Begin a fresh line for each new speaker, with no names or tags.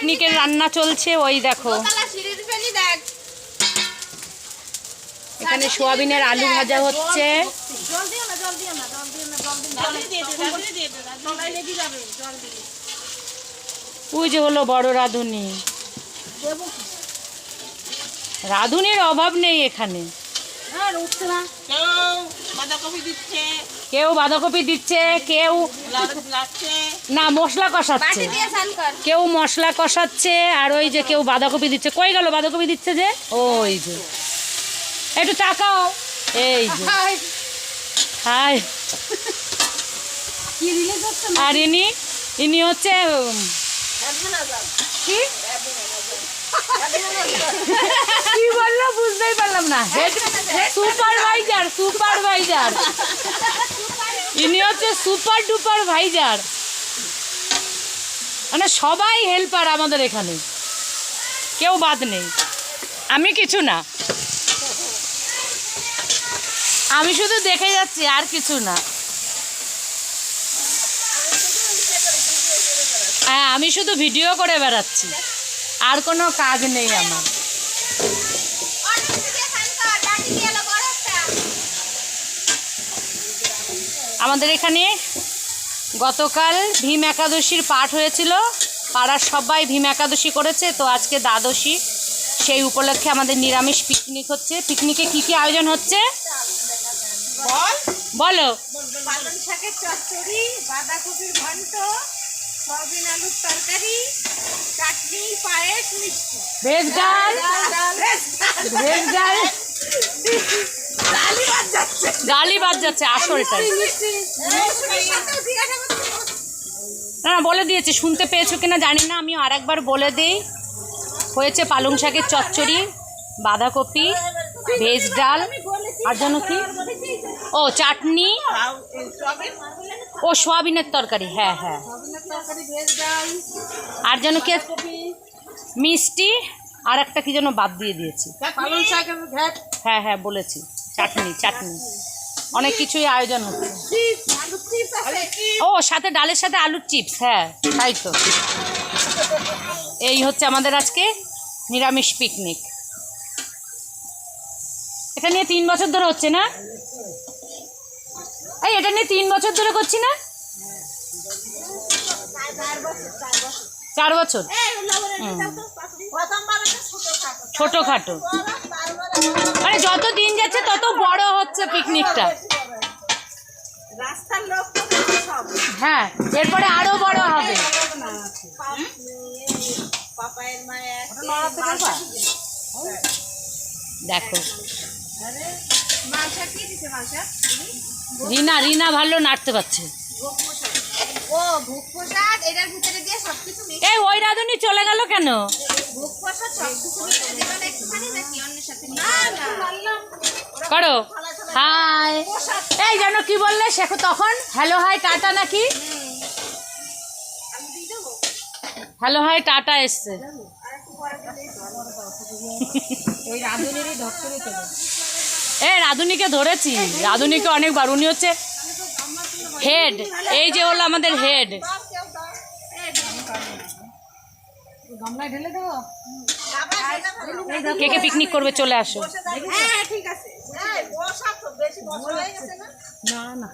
পিকনিকের রান্না চলছে ওই দেখো। এখানে সোয়াবিনের আলু ভাজা হচ্ছে। ওই যে হলো বড় রাঁধুনি। রাঁধুনির অভাব নেই এখানে।
কেউ বাঁধাকপি দিচ্ছে।
কেউ না মশলা কষাচ্ছে। কেউ মশলা কষাচ্ছে আর ওই যে কেউ বাঁধাকপি দিচ্ছে। কই গেল বাঁধাকপি দিচ্ছে যে? ওই যে। একটু তাকাও এই যে। হাই। আর ইনি ইনি হচ্ছে কি? কি বলল বুঝতেই পারলাম না। হেড সুপারভাইজার সুপারভাইজার ইনি হচ্ছে সুপার ডুপার ভাইজার মানে সবাই হেল্পার আমাদের এখানে। কেউ বাদ নেই। আমি কিছু না। আমি শুধু দেখে যাচ্ছি, আর কিছু না। হ্যাঁ আমি শুধু ভিডিও করে বেড়াচ্ছি। আর কোনো কাজ নেই আমার। আমাদের এখানে গতকাল ভীম একাদশীর পাঠ হয়েছিল। পাড়ার সবাই ভীম একাদশী করেছে তো আজকে দ্বাদশী। সেই উপলক্ষে আমাদের নিরামিষ পিকনিক হচ্ছে। পিকনিকে কি কি আয়োজন হচ্ছে?
বলো।
পালং শাকের চচ্চড়ি বাঁধাকপির ঘন্ট সয়াবিন আলুর তরকারি চাটনি পায়েস মিষ্টি।
ভেজ ডাল। ভেজ ডাল। ডালই বাদ যাচ্ছে
মৌসুমীর সাথেও
না বলে দিয়েছি শুনতে পেয়েছ কিনা জানি না আমি আর একবার বলে দিই। হয়েছে পালং শাকের চচ্চড়ি বাঁধাকপি ভেজ ডাল আর যেন কি? ও চাটনি ও সোয়াবিনের তরকারি হ্যাঁ হ্যাঁ।
তরকারি ভেজ ডাল
আর যেন কি মিষ্টি আর একটা কি যেন বাদ দিয়ে দিয়েছি। হ্যাঁ হ্যাঁ বলেছি। চাটনি চাটনি। অনেক কিছুই আয়োজন হচ্ছে। ও সাথে ডালের সাথে আলুর চিপস হ্যাঁ তাই তো। এই হচ্ছে আমাদের আজকে নিরামিষ পিকনিক এটা নিয়ে তিন বছর ধরে হচ্ছে না? এই এটা নিয়ে তিন বছর ধরে করছি না? চার বছর। হুম।
ছোট খাটো
ছোটোখাটো। মানে যত দিন যাচ্ছে তত বড় হচ্ছে পিকনিকটা
রাস্তার লোক তো দেখে সব।
হ্যাঁ এরপরে আরও বড় হবে। দেখো।
মালসা কি দিছে মালসা
রিনা রিনা ভালো নাড়তে পারছে।
ও ভোগ প্রসাদ এটার ভিতরে দিয়ে সবকিছু
এই ওই রাধুনি চলে গেল কেন?
ভোগ প্রসাদ সবকিছু ভিতরে দেবেন একটুখানি নাকি অন্যের সাথে না না।
করো। হাই। এই জানো কি বললে? শেখো তখন হ্যালো হাই টাটা নাকি?
আমি দিয়ে দেবো।
হ্যালো হাই টাটা এসছে। এ রাধুনিকে ধরেছি। রাধুনিকে অনেকবার উনি হচ্ছে। হেড এই যে হলো আমাদের হেড কে কে পিকনিক করবে চলে আসো।
হ্যাঁ ঠিক আছে। বসা তো বেশি বসা গেছে না?
না না।